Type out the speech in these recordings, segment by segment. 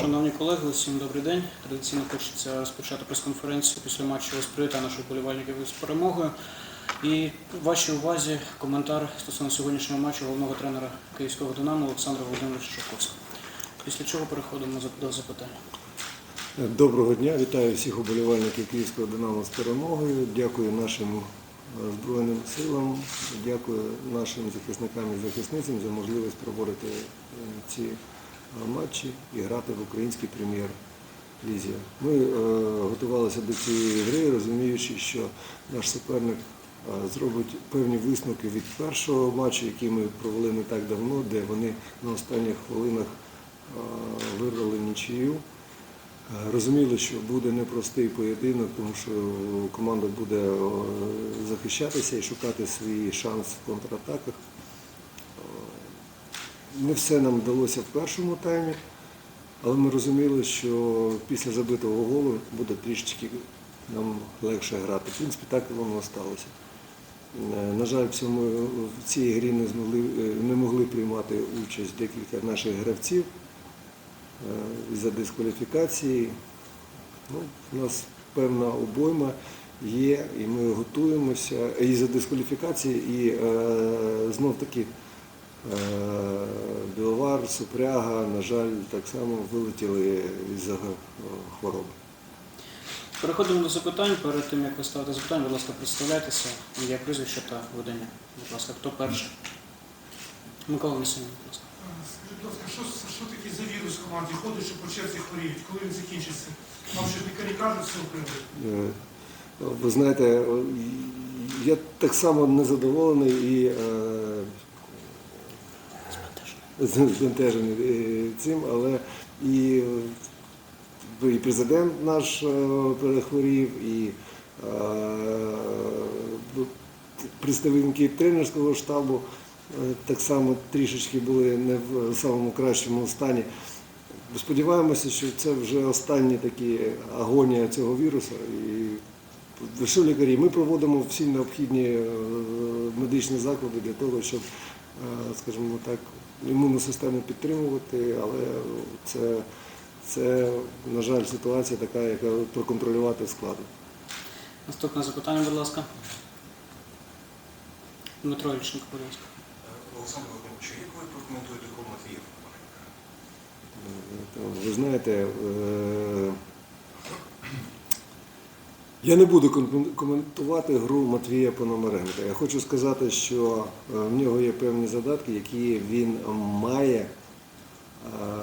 Шановні колеги, усім добрий день. Традиційно хочеться розпочати прес-конференцію після матчу привітання наших болівальників з перемогою. І вашій увазі коментар стосовно сьогоднішнього матчу головного тренера київського Динамо Олександра Володимировича Шевковського. Після чого переходимо до запитань. Доброго дня, вітаю всіх уболівальників Київського Динамо з перемогою. Дякую нашим е, Збройним силам, дякую нашим захисникам і захисницям за можливість проводити е, ці матчі і грати в українській прем'єр-лізі. Ми е, готувалися до цієї гри, розуміючи, що наш суперник е, зробить певні висновки від першого матчу, який ми провели не так давно, де вони на останніх хвилинах е, вирвали нічию. Розуміли, що буде непростий поєдинок, тому що команда буде захищатися і шукати свій шанс в контратаках. Не все нам вдалося в першому таймі, але ми розуміли, що після забитого голу буде трішечки нам легше грати. В принципі, так воно сталося. Е, На жаль, в, цьому, в цій грі не, змогли, е, не могли приймати участь декілька наших гравців е, із-за дискваліфікації. Ну, у нас певна обойма є, і ми готуємося. І за дискваліфікації, і знов таки е, Біловар, Супряга, на жаль, так само вилетіли із-за е, хвороби. Переходимо до запитань. Перед тим, як ви ставите запитання, будь ласка, представляйтеся, ім'я прізвище та ведення. Будь ласка, хто перший? Микола Несенін, будь ласка. Скажіть, будь ласка, що, що таке за вірус в команді ходить, що по черзі хворіють? Коли він закінчиться? Вам що лікарі кажуть з цього? Е, Ви знаєте, е, я так само незадоволений і збентежений е, цим, але і, е, і президент наш е, перехворів, і е, представники тренерського штабу так само трішечки були не в самому кращому стані. Сподіваємося, що це вже останні такі агонія цього вірусу. І що лікарі, ми проводимо всі необхідні медичні заклади для того, щоб, скажімо так, імунну систему підтримувати, але це, це, на жаль, ситуація така, яка проконтролювати складно. Наступне запитання, будь ласка. Дмитро Ільченко, будь ласка. Олександр Володимирович, як ви прокоментуєте Матвієва? Ви знаєте, е, я не буду коментувати гру Матвія Пономаренка. Я хочу сказати, що е, в нього є певні задатки, які він має. е,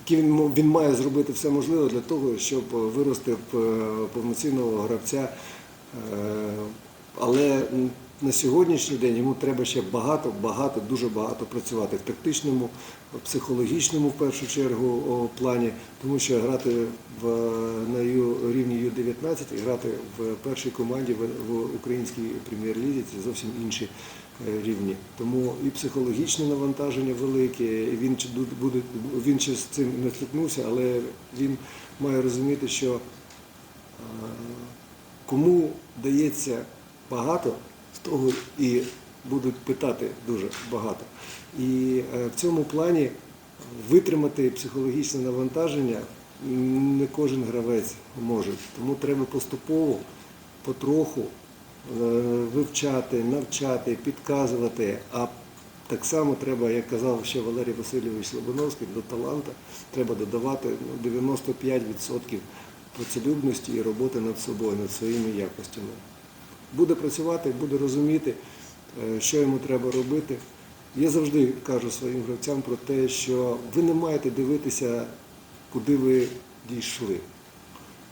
які він, він має зробити все можливе для того, щоб вирости е, повноцінного гравця. Але на сьогоднішній день йому треба ще багато, багато, дуже багато працювати в тактичному, психологічному в першу чергу плані, тому що грати в, на рівні Ю-19 і грати в першій команді в, українській прем'єр-лізі це зовсім інші е, рівні. Тому і психологічне навантаження велике, і він буде він ще з цим не стикнувся, але він має розуміти, що е, кому дається багато, з того і будуть питати дуже багато. І е, в цьому плані витримати психологічне навантаження не кожен гравець може. Тому треба поступово, потроху е, вивчати, навчати, підказувати. А так само треба, як казав ще Валерій Васильович Слобоновський, до таланта треба додавати ну, 95% працелюбності і роботи над собою, над своїми якостями. Буде працювати, буде розуміти, е, що йому треба робити. Я завжди кажу своїм гравцям про те, що ви не маєте дивитися, куди ви дійшли,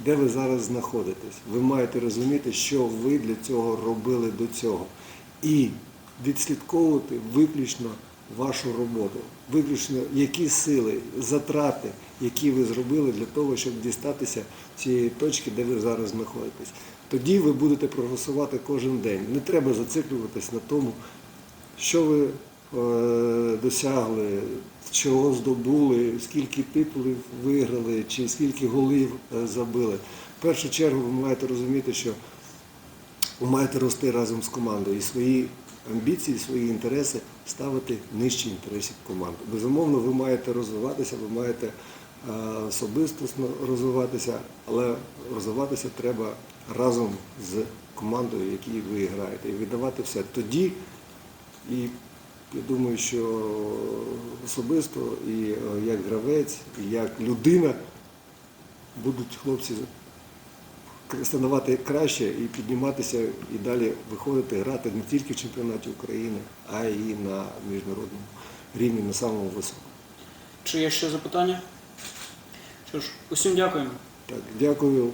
де ви зараз знаходитесь. Ви маєте розуміти, що ви для цього робили до цього. І відслідковувати виключно вашу роботу, виключно які сили, затрати, які ви зробили для того, щоб дістатися цієї точки, де ви зараз знаходитесь. Тоді ви будете прогресувати кожен день. Не треба зациклюватись на тому, що ви е, досягли, чого здобули, скільки титулів виграли, чи скільки голів е, забили. В першу чергу ви маєте розуміти, що ви маєте рости разом з командою і свої амбіції, свої інтереси ставити нижче інтересів команди. Безумовно, ви маєте розвиватися, ви маєте особистісно розвиватися, але розвиватися треба разом з командою, в якій ви граєте, і віддавати все тоді. І я думаю, що особисто і е, як гравець, і як людина будуть хлопці становати краще і підніматися і далі виходити, грати не тільки в чемпіонаті України, а й на міжнародному рівні на самому високому. Чи є ще запитання? Що ж, усім дякуємо. Так, дякую.